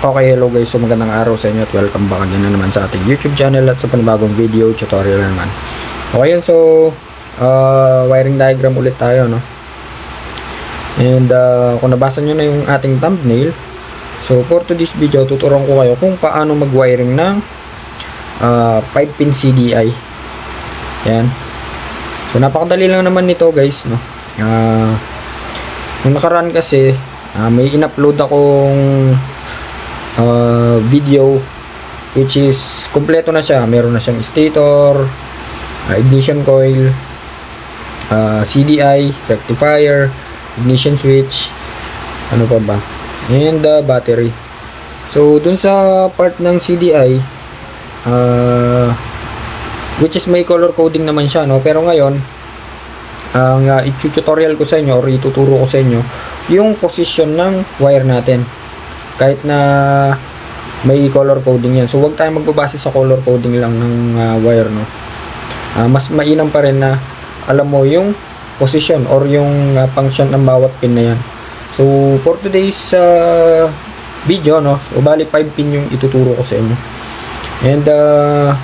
Okay, hello guys. So magandang araw sa inyo at welcome back again na naman sa ating YouTube channel at sa panibagong video tutorial na naman. Okay so uh, wiring diagram ulit tayo, no? And uh, kung nabasa nyo na yung ating thumbnail, so for today's video, tuturuan ko kayo kung paano mag-wiring ng uh, 5-pin CDI. Yan. So napakadali lang naman nito guys, no? Uh, nung nakaraan kasi, uh, may in-upload akong uh, video which is kompleto na siya. Meron na siyang stator uh, ignition coil uh, CDI rectifier ignition switch ano pa ba? And the battery. So dun sa part ng CDI uh, which is may color coding naman siya no? Pero ngayon ang uh, i-tutorial ko sa inyo or ituturo ko sa inyo yung position ng wire natin kahit na may color coding yan. So, wag tayo magbabase sa color coding lang ng uh, wire, no? Ah, mas mainam pa rin na alam mo yung position or yung uh, function ng bawat pin na yan. So, for today's uh, video, no? So, bali 5 pin yung ituturo ko sa inyo. And, uh,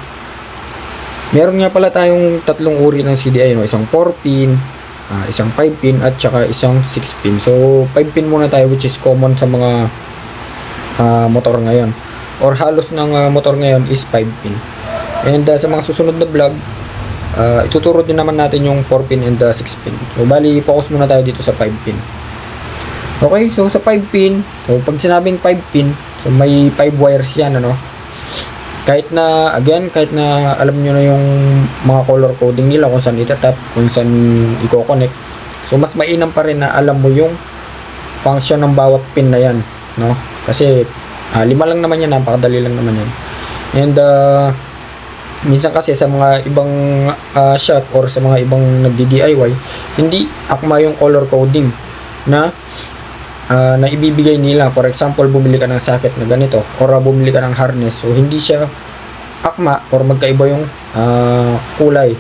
meron nga pala tayong tatlong uri ng CDI, no? Isang 4 pin, uh, isang 5 pin, at saka isang 6 pin. So, 5 pin muna tayo which is common sa mga uh, motor ngayon. Or halos ng uh, motor ngayon is 5 pin. And uh, sa mga susunod na vlog uh, ituturo din naman natin yung 4 pin and uh, 6 pin. So bali focus muna tayo dito sa 5 pin. Okay so sa 5 pin so pag sinabing 5 pin so may 5 wires yan ano? Kahit na again kahit na alam nyo na yung mga color coding nila kung saan itatap kung saan i-connect so mas mainam pa rin na alam mo yung function ng bawat pin na yan no kasi ah, lima lang naman yan napakadali lang naman yan. And uh, minsan kasi sa mga ibang ah, shop or sa mga ibang nagdi-DIY hindi akma yung color coding na ah, na ibibigay nila. For example bumili ka ng socket na ganito or bumili ka ng harness. So hindi siya akma or magkaiba yung ah, kulay.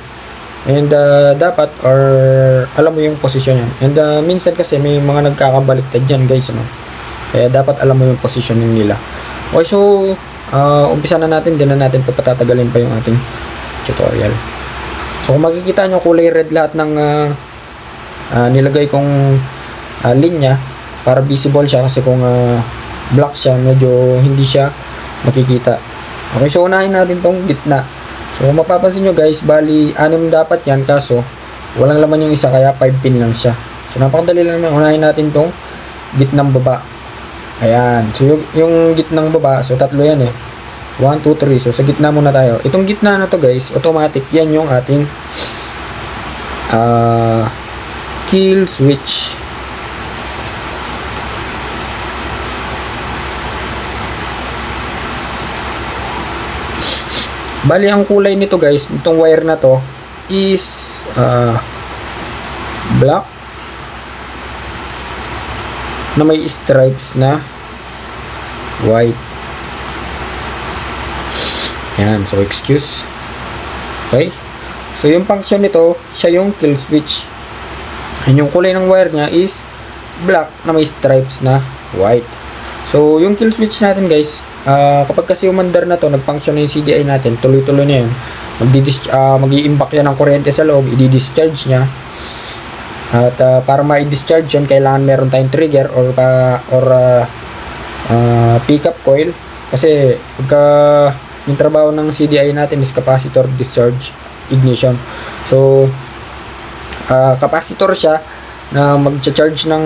And uh, dapat or alam mo yung posisyon yan and uh, minsan kasi may mga nagkakabaliktad dyan guys ano kaya dapat alam mo yung positioning nila. Okay, so uh, umpisa na natin, din na natin papatatagalin pa yung ating tutorial. So kung makikita nyo kulay red lahat ng uh, uh, nilagay kong uh, linya para visible siya kasi kung uh, black siya, medyo hindi siya makikita. Okay, so unahin natin tong gitna. So mapapansin nyo guys, bali anim dapat yan kaso walang laman yung isa kaya 5 pin lang siya. So napakadali lang naman, unahin natin tong gitnang baba. Ayan. So, yung, yung gitnang baba, so tatlo yan eh. 1, 2, 3. So, sa gitna muna tayo. Itong gitna na to guys, automatic, yan yung ating uh, kill switch. Bali, ang kulay nito guys, itong wire na to, is uh, black na may stripes na white. Yan. So, excuse. Okay. So, yung function nito, siya yung kill switch. And yung kulay ng wire niya is black na may stripes na white. So, yung kill switch natin guys, uh, kapag kasi umandar na to, nag-function na yung CDI natin, tuloy-tuloy na yun. Magdi-dis- uh, mag-i-impact yan ng kuryente sa loob, i-discharge niya. At uh, para ma-discharge yan, kailangan meron tayong trigger or pa or uh, uh, pickup coil kasi pagka yung trabaho ng CDI natin is capacitor discharge ignition. So uh, capacitor siya na mag-charge ng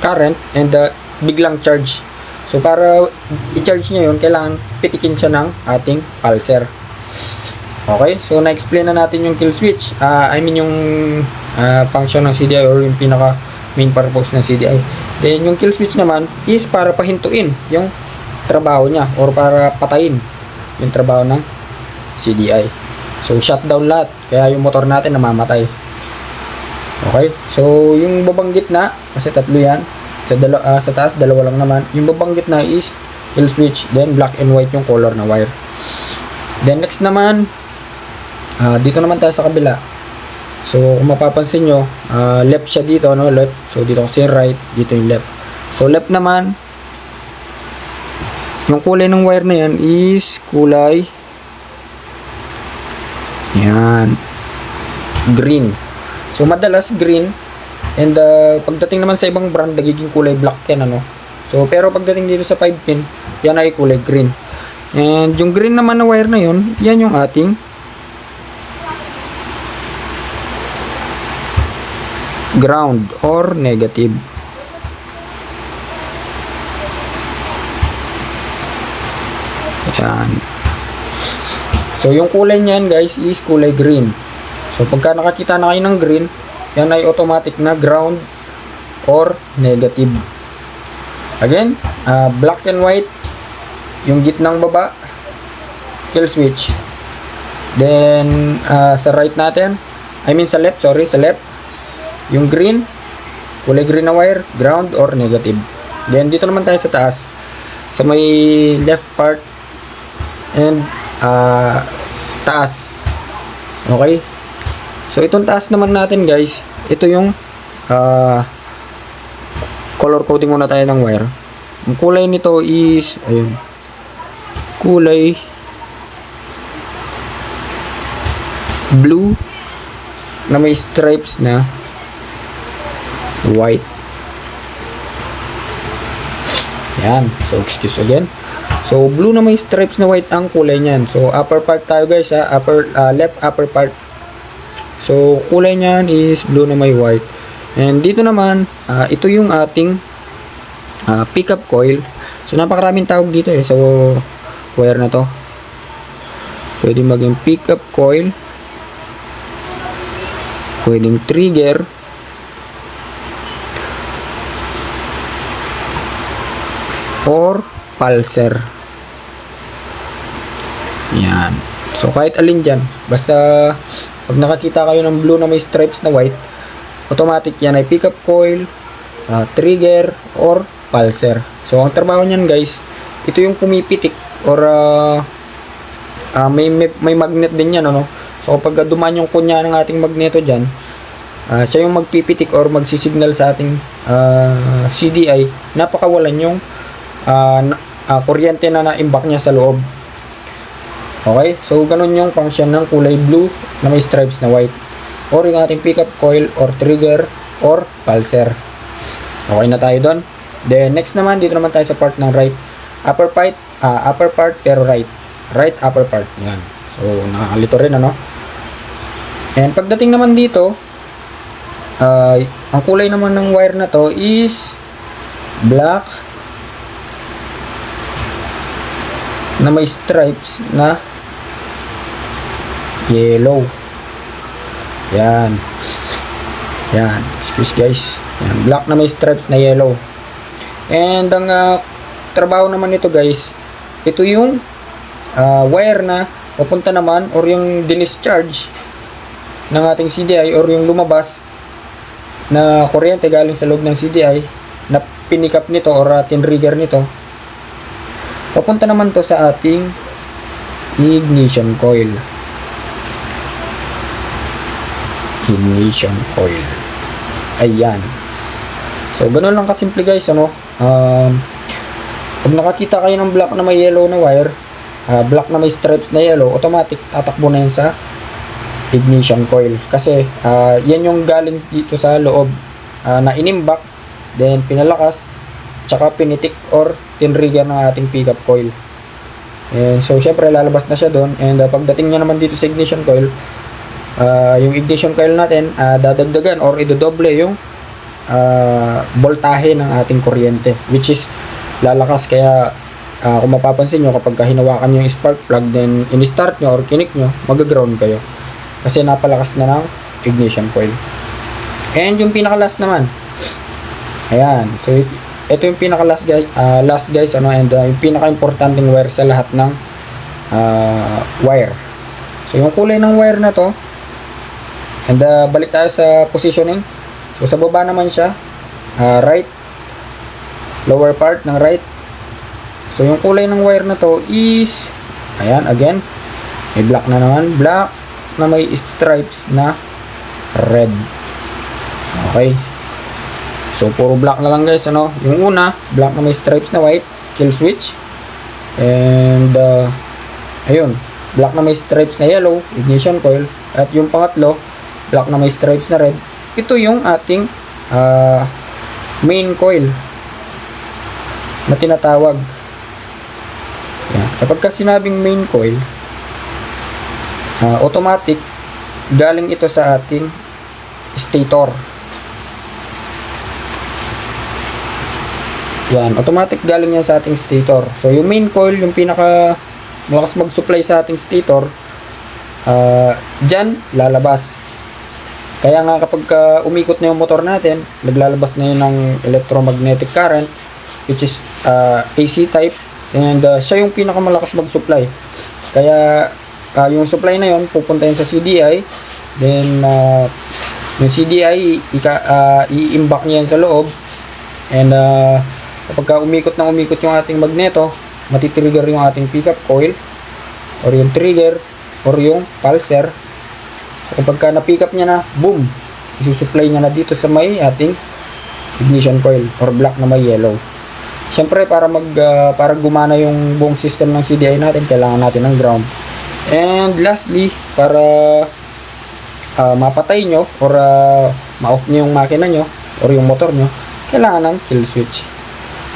current and uh, biglang charge. So para i-charge niya yun, kailangan pitikin siya ng ating pulser. Okay, so na-explain na natin yung kill switch. Uh, I mean yung uh, function ng CDI or yung pinaka main purpose ng CDI. Then yung kill switch naman is para pahintuin yung trabaho niya or para patayin yung trabaho ng CDI. So shutdown lahat. Kaya yung motor natin namamatay. Okay? So yung babang gitna kasi tatlo yan. Sa, dalo, uh, sa taas dalawa lang naman. Yung babang gitna is kill switch then black and white yung color na wire. Then next naman Uh, dito naman tayo sa kabila. So, kung mapapansin nyo, uh, left siya dito, no? Left. So, dito kasi right, dito yung left. So, left naman, yung kulay ng wire na yan is kulay yan green so madalas green and uh, pagdating naman sa ibang brand nagiging kulay black yan ano so pero pagdating dito sa 5 pin yan ay kulay green and yung green naman na wire na yun yan yung ating ground or negative Yan. So, yung kulay niyan guys is kulay green. So, pagka nakakita na kayo ng green, yan ay automatic na ground or negative. Again, ah, black and white, yung gitnang baba, kill switch. Then, ah, sa right natin, I mean sa left, sorry, sa left, yung green, kulay green na wire, ground or negative. Then, dito naman tayo sa taas. Sa may left part, and ah, taas. Okay? So itong taas naman natin guys, ito yung ah, color coding muna tayo ng wire. Ang kulay nito is ayun. Kulay blue na may stripes na white. Yan. So excuse again. So, blue na may stripes na white ang kulay niyan. So, upper part tayo guys ha. Upper, ah, left upper part. So, kulay niyan is blue na may white. And dito naman, ah, ito yung ating ah, pickup coil. So, napakaraming tawag dito eh. So, wire na to. Pwede maging pickup coil. Pwedeng trigger. Or pulser. Yan. So, kahit alin dyan. Basta, pag nakakita kayo ng blue na may stripes na white, automatic yan ay pickup coil, ah, trigger, or pulser. So, ang trabaho niyan guys, ito yung pumipitik or ah, ah, may, may magnet din yan, ano? So, kapag dumaan yung kunya ng ating magneto dyan, ah, siya yung magpipitik or magsisignal sa ating ah, CDI, napakawalan yung na- ah, kuryente na na-imbak niya sa loob. Okay? So, ganun yung function ng kulay blue na may stripes na white. Or yung ating pickup coil or trigger or pulser. Okay na tayo doon. Then, next naman, dito naman tayo sa part ng right. Upper part, ah, upper part pero right. Right upper part. Yan. So, nakakalito rin, ano? And pagdating naman dito, ah, ang kulay naman ng wire na to is black na may stripes na yellow. Yan. Yan. Excuse guys. Yan. Black na may stripes na yellow. And ang ah, trabaho naman nito guys, ito yung ah, wire na papunta naman or yung dinischarge ng ating CDI or yung lumabas na kuryente galing sa loob ng CDI na pinikap nito or uh, tinrigger nito papunta naman to sa ating ignition coil. Ignition coil. Ayan. So ganun lang kasimple guys ano? Um, pag nakakita kayo ng black na may yellow na wire ah, black na may stripes na yellow automatic tatakbo na yan sa ignition coil. Kasi ah, yan yung galing dito sa loob ah, na inimbak then pinalakas tsaka pinitik or tinrigger ng ating pickup coil. And so syempre lalabas na siya doon. And ah, pagdating niya naman dito sa ignition coil ah, yung ignition coil natin ah, dadagdagan or idodoble yung ah, voltahe ng ating kuryente which is lalakas. Kaya ah, kung mapapansin nyo kapag ka hinawakan nyo yung spark plug then in-start nyo or kinik nyo mag-ground kayo. Kasi napalakas na ng ignition coil. And yung pinaka last naman. Ayan. So ito yung pinaka last guys ah, last guys ano and ah, yung pinaka importanteng wire sa lahat ng ah, wire. So yung kulay ng wire na to and ah, balik tayo sa positioning. So sa baba naman siya ah, right lower part ng right. So yung kulay ng wire na to is ayan again may black na naman black na may stripes na red. Okay so puro black na lang guys ano yung una black na may stripes na white kill switch And, uh, ayun, black na may stripes na yellow, ignition coil. At yung pangatlo, black na may stripes na red. Ito yung ating uh, main coil na tinatawag. Yan. Kapag ka sinabing main coil, uh, automatic, galing ito sa ating stator. Yan, automatic galing yan sa ating stator. So, yung main coil, yung pinaka malakas mag-supply sa ating stator, uh, dyan, lalabas. Kaya nga kapag uh, umikot na yung motor natin, naglalabas na yun ng electromagnetic current, which is uh, AC type, and uh, siya yung pinakamalakas mag-supply. Kaya, uh, yung supply na yun, pupunta yun sa CDI, then, uh, yung CDI, i-imbak niya yan sa loob, and, uh, kapag ka umikot na umikot yung ating magneto, matitrigger yung ating pickup coil or yung trigger or yung pulser. So kapag ka na-pick up niya na, boom, isusupply niya na dito sa may ating ignition coil or black na may yellow. Siyempre para mag ah, para gumana yung buong system ng CDI natin, kailangan natin ng ground. And lastly, para ah, mapatay nyo or ah, ma-off nyo yung makina nyo or yung motor nyo, kailangan ng kill switch.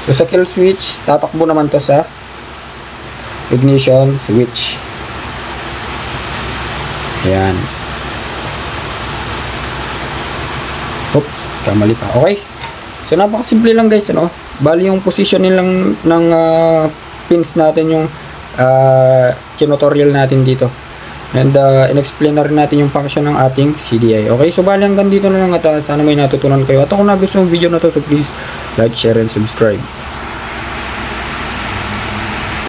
So sa kill switch, tatakbo naman to sa ignition switch. Ayan. Oops, kamali pa. Okay. So napakasimple lang guys, ano? Bali yung positioning lang ng ah, pins natin yung uh, tutorial natin dito. And uh, in-explain na rin natin yung function ng ating CDI. Okay, so bali hanggang dito na lang at ah, sana may natutunan kayo. At kung nagustuhan yung video na to, so please like, share, and subscribe.